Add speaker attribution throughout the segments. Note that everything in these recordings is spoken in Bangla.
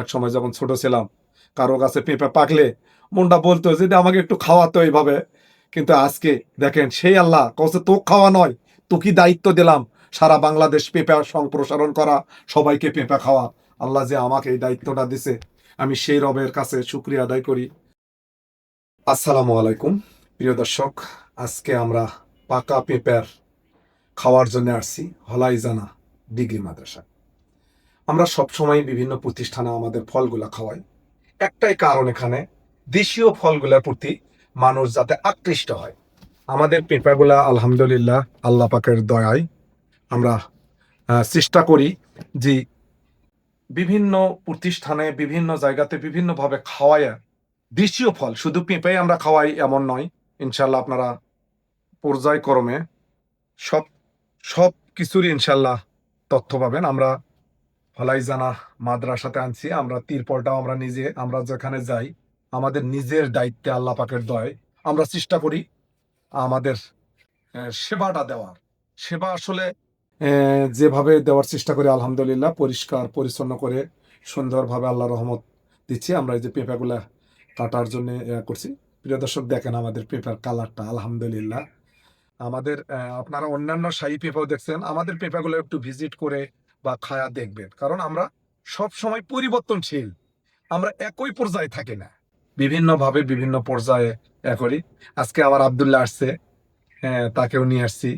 Speaker 1: এক সময় যখন ছোট ছিলাম, কারও কাছে পেঁপে পাকলে মনটা বলতো যে আমাকে একটু খাওয়াতো এইভাবে। কিন্তু আজকে দেখেন, সেই আল্লাহ কছে তো খাওয়া নয় তো কি দায়িত্ব দিলাম, সারা বাংলাদেশ পেঁপা সম্প্রসারণ করা, সবাইকে পেঁপা খাওয়া। আল্লাহ যে আমাকে এই দায়িত্বটা দিছে, আমি সেই রবের কাছে শুক্রিয়া আদায় করি। আসসালামু আলাইকুম। প্রিয় দর্শক, আজকে আমরা পাকা পেঁপের খাওয়ার জন্য আসছি হলাইজানা ডিগ্রি মাদ্রাসা আমরা সবসময় বিভিন্ন প্রতিষ্ঠানে আমাদের ফলগুলা খাওয়াই। একটাই কারণ এখানে, দেশীয় ফলগুলোর প্রতি মানুষ যাতে আকৃষ্ট হয়। আমাদের পেঁপাগুলা, আলহামদুলিল্লাহ, আল্লাহ পাকের দয়ায় আমরা চেষ্টা করি যে বিভিন্ন প্রতিষ্ঠানে, বিভিন্ন জায়গাতে বিভিন্নভাবে খাওয়াইয়া দেশীয় ফল, শুধু পেঁপেই আমরা খাওয়াই এমন নয় ইনশাল্লাহ আপনারা পর্যায়ক্রমে সব সব কিছুরই ইনশাল্লাহ তথ্য পাবেন। আমরা ফলাইজানা মাদ্রাসাতে আনছি, আমরা তিরপলটাও আমরা নিজে, আমরা যেখানে যাই, আমাদের নিজের দায়িত্বে আল্লাহ পাকের দয় আমরা চেষ্টা করি আমাদের সেবাটা দেওয়ার। সেবা আসলে যেভাবে দেওয়ার চেষ্টা করি, আলহামদুলিল্লাহ, পরিষ্কার, পরিচ্ছন্ন করে সুন্দরভাবে আল্লাহ রহমত দিচ্ছি। আমরা এই যে পেঁপাগুলা কাটার জন্য করছি। প্রিয় দর্শক, দেখেন আমাদের পেঁপার কালারটা, আলহামদুলিল্লাহ। আমাদের আপনারা অন্যান্য শাহী পেঁপাও দেখছেন, আমাদের পেঁপাগুলো একটু ভিজিট করে বা খায়া দেখবেন। কারণ আমরা সব সময় পরিবর্তনশীল। আমরা একই পর্যায়ে থাকি না। বিভিন্নভাবে বিভিন্ন পর্যায়ে এ করি। আজকে আমার আবদুল্লাহ আসছে হ্যাঁ তাকেও নিয়ে আসছি।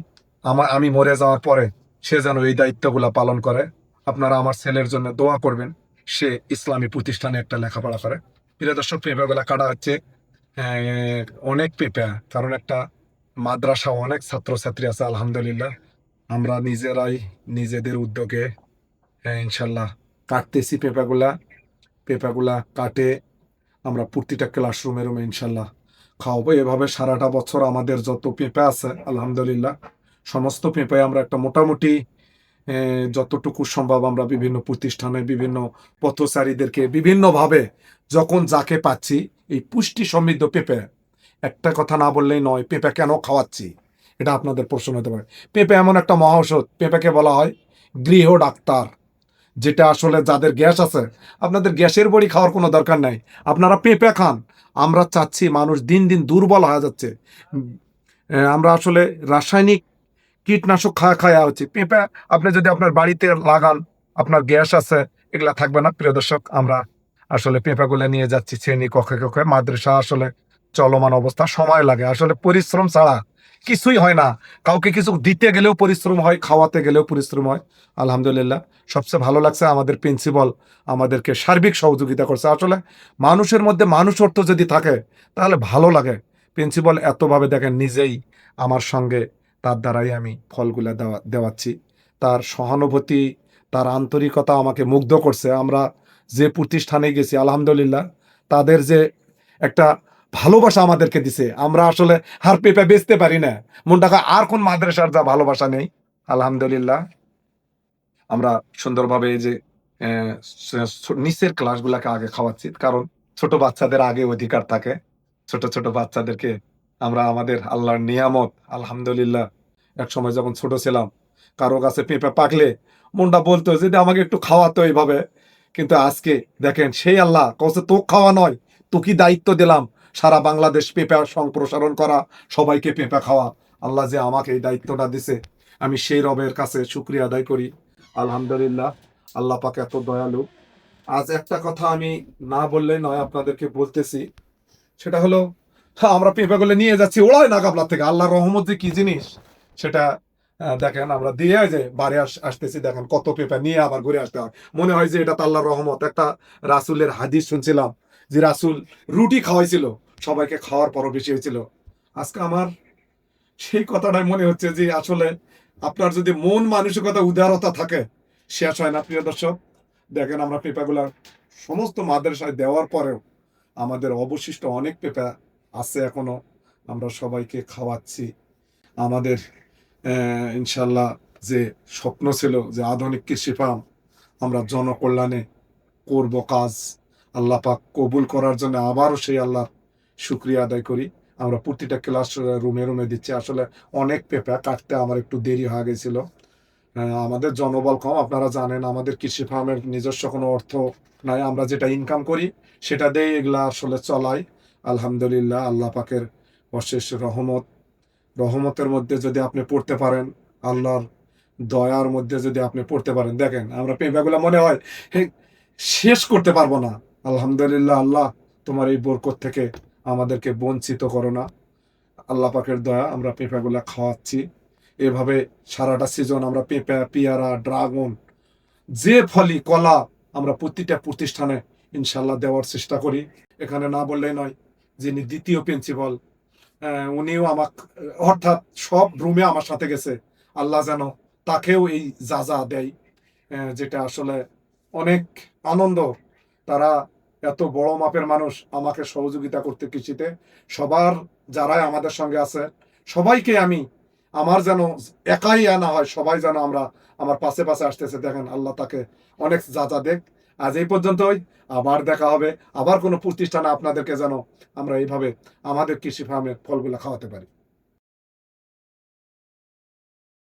Speaker 1: আমার, আমি মরে যাওয়ার পরে সে যেন এই দায়িত্বগুলো পালন করে। আপনারা আমার ছেলের জন্য দোয়া করবেন। সে ইসলামী প্রতিষ্ঠানে একটা লেখাপড়া করে। প্রিয় দর্শক পেঁপাগুলা কাটা হচ্ছে। অনেক পেঁপা কারণ একটা মাদ্রাসা অনেক ছাত্রছাত্রী আছে, আলহামদুলিল্লাহ। আমরা নিজেরাই নিজেদের উদ্যোগে হ্যাঁ, ইনশাল্লাহ কাটতেছি পেঁপাগুলা। পেঁপাগুলা কাটে আমরা প্রতিটা ক্লাসরুমে রুমে ইনশাল্লাহ খাওয়াবো। এভাবে সারাটা বছর আমাদের যত পেঁপে আছে আলহামদুলিল্লাহ সমস্ত পেঁপে আমরা একটা মোটামুটি যতটুকু সম্ভব আমরা বিভিন্ন প্রতিষ্ঠানে বিভিন্ন পথচারীদেরকে বিভিন্নভাবে যখন যাকে পাচ্ছি এই পুষ্টি সমৃদ্ধ পেঁপে একটা কথা না বললেই নয় পেঁপে কেন খাওয়াচ্ছি? এটা আপনাদের প্রশ্ন হতে পারে। পেঁপে এমন একটা মহাঔষধ, পেঁপেকে বলা হয় গৃহ ডাক্তার, যেটা আসলে যাদের গ্যাস আছে, আপনাদের গ্যাসের বড়ি খাওয়ার কোনো দরকার নাই। আপনারা পেঁপে খান। আমরা চাচ্ছি মানুষ দিন দিন দুর্বল হয়ে যাচ্ছে। আমরা আসলে রাসায়নিক কীটনাশক খাওয়া খাওয়া হচ্ছে। পেঁপে আপনি যদি আপনার বাড়িতে লাগান, আপনার গ্যাস আছে, এগুলা থাকবে না। প্রিয় দর্শক, আমরা আসলে পেঁপাগুলো নিয়ে যাচ্ছি শ্রেণি কক্ষে কক্ষে। মাদ্রাসা আসলে চলমান অবস্থা, সময় লাগে। আসলে পরিশ্রম ছাড়া কিছুই হয় না। কাউকে কিছু দিতে গেলেও পরিশ্রম হয়, খাওয়াতে গেলেও পরিশ্রম হয়। আলহামদুলিল্লাহ, সবচেয়ে ভালো লাগছে আমাদের প্রিন্সিপাল আমাদেরকে সার্বিক সহযোগিতা করছে। আসলে মানুষের মধ্যে মানুষ অর্থ যদি থাকে, তাহলে ভালো লাগে। প্রিন্সিপাল এতভাবে দেখেন নিজেই আমার সঙ্গে তার দ্বারাই আমি ফলগুলো দেওয়া, দেওয়াচ্ছি। তার সহানুভূতি, তার আন্তরিকতা আমাকে মুগ্ধ করছে। আমরা যে প্রতিষ্ঠানে গেছি, আলহামদুলিল্লাহ, তাদের যে একটা ভালোবাসা আমাদেরকে দিছে। আমরা আসলে হার পেপে বেচতে পারি না। মনটাকে আর কোন মাদ্রাসার যা ভালোবাসা নেই। আলহামদুলিল্লাহ। আমরা সুন্দরভাবে এই যে নিচের ক্লাসগুলোকে আগে খাওয়াচ্ছি। কারণ ছোট বাচ্চাদের আগে অধিকার থাকে। ছোট ছোট বাচ্চাদেরকে আমরা আমাদের আল্লাহর নিয়ামত, আলহামদুলিল্লাহ এক সময় যখন ছোট ছিলাম, কারও কাছে পেঁপে পাকলে মনটা বলতো, যদি আমাকে একটু খাওয়াতো এইভাবে। কিন্তু আজকে দেখেন, সেই আল্লাহ কছে তো খাওয়া নয় তো কি দায়িত্ব দিলাম? সারা বাংলাদেশ পেঁপা সম্প্রসারণ করা, সবাইকে পেঁপা খাওয়া। আল্লাহ যে আমাকে এই দায়িত্বটা দিছে, আমি সেই রবের কাছে শুক্রিয়া আদায় করি। আলহামদুলিল্লাহ, আল্লাহ পাক এত দয়ালু। আজ একটা কথা আমি না বললে নয় আপনাদেরকে বলতেছি। সেটা হলো হ্যাঁ আমরা পেঁপাগুলো নিয়ে যাচ্ছি ওড়ায় না গাবলা থেকে। আল্লাহর রহমত যে কি জিনিস, সেটা দেখেন আমরা দিয়ে যে বাড়ি আস- আসতেছি, দেখেন কত পেঁপা নিয়ে আবার ঘুরে আসতে হয়। মনে হয় যে এটা তো আল্লাহর রহমত। একটা রাসুলের হাদিস শুনছিলাম, যে রাসুল রুটি খাওয়াইছিল। সবাইকে খাওয়ার পরও বেশি হয়েছিল। আজকে আমার সেই কথাটাই মনে হচ্ছে যে আসলে আপনার যদি মন মানসিকতা, উদারতা থাকে, শেষ হয় না, প্রিয় দর্শক। দেখেন আমরা পেঁপাগুলা সমস্ত মাদ্রাসায় দেওয়ার পরেও আমাদের অবশিষ্ট অনেক পেঁপা আছে এখনও। আমরা সবাইকে খাওয়াচ্ছি। আমাদের ইনশাল্লাহ যে স্বপ্ন ছিল যে আধুনিক কৃষি ফার্ম আমরা জনকল্যাণে করব কাজ, আল্লাহ পাক কবুল করার জন্য আবারও সেই আল্লাহর শুক্রিয়া আদায় করি। আমরা প্রতিটা ক্লাস রুমে রুমে দিচ্ছি। আসলে অনেক পেঁপা কাটতে আমার একটু দেরি হয়ে গেছিল। আহ, আমাদের জনবল কম। আপনারা জানেন আমাদের কৃষি ফার্মের নিজস্ব কোনো অর্থ নাই। আমরা যেটা ইনকাম করি সেটা দিয়ে এগুলা আসলে চলাই। আলহামদুলিল্লাহ আল্লাহ পাকের অশেষ রহমত। রহমতের মধ্যে যদি আপনি পড়তে পারেন আল্লাহর দয়ার মধ্যে যদি আপনি পড়তে পারেন। দেখেন আমরা পেঁপাগুলো মনে হয় শেষ করতে পারব না। আলহামদুলিল্লাহ আল্লাহ তোমার এই বরকত থেকে আমাদেরকে বঞ্চিত করো না। আল্লাহ পাকের দয়া আমরা পেঁপাগুলা খাওয়াচ্ছি। এভাবে সারাটা সিজন আমরা পেঁপা, পেয়ারা ড্রাগন যে ফলই কলা আমরা প্রতিটা প্রতিষ্ঠানে ইনশাল্লাহ দেওয়ার চেষ্টা করি। এখানে না বললেই নয়, যিনি দ্বিতীয় প্রিন্সিপাল উনিও আমাক, অর্থাৎ সব রুমে আমার সাথে গেছে। আল্লাহ যেন তাকেও এই যা যা দেয় যেটা আসলে অনেক আনন্দ। তারা এত বড় মাপের মানুষ আমাকে সহযোগিতা করতে কৃষিতে। সবার যারাই আমাদের সঙ্গে আছে, সবাইকে আমি, আমার যেন একাই আনা হয়, সবাই যেন আমরা আমার পাশে পাশে আসতেছে। দেখেন, আল্লাহ তাকে অনেক যা যা দেখ। আজ এই পর্যন্তই, আবার দেখা হবে, আবার কোনো প্রতিষ্ঠানে আপনাদেরকে যেন আমরা এইভাবে আমাদের কৃষি ফার্মের ফলগুলো খাওয়াতে পারি।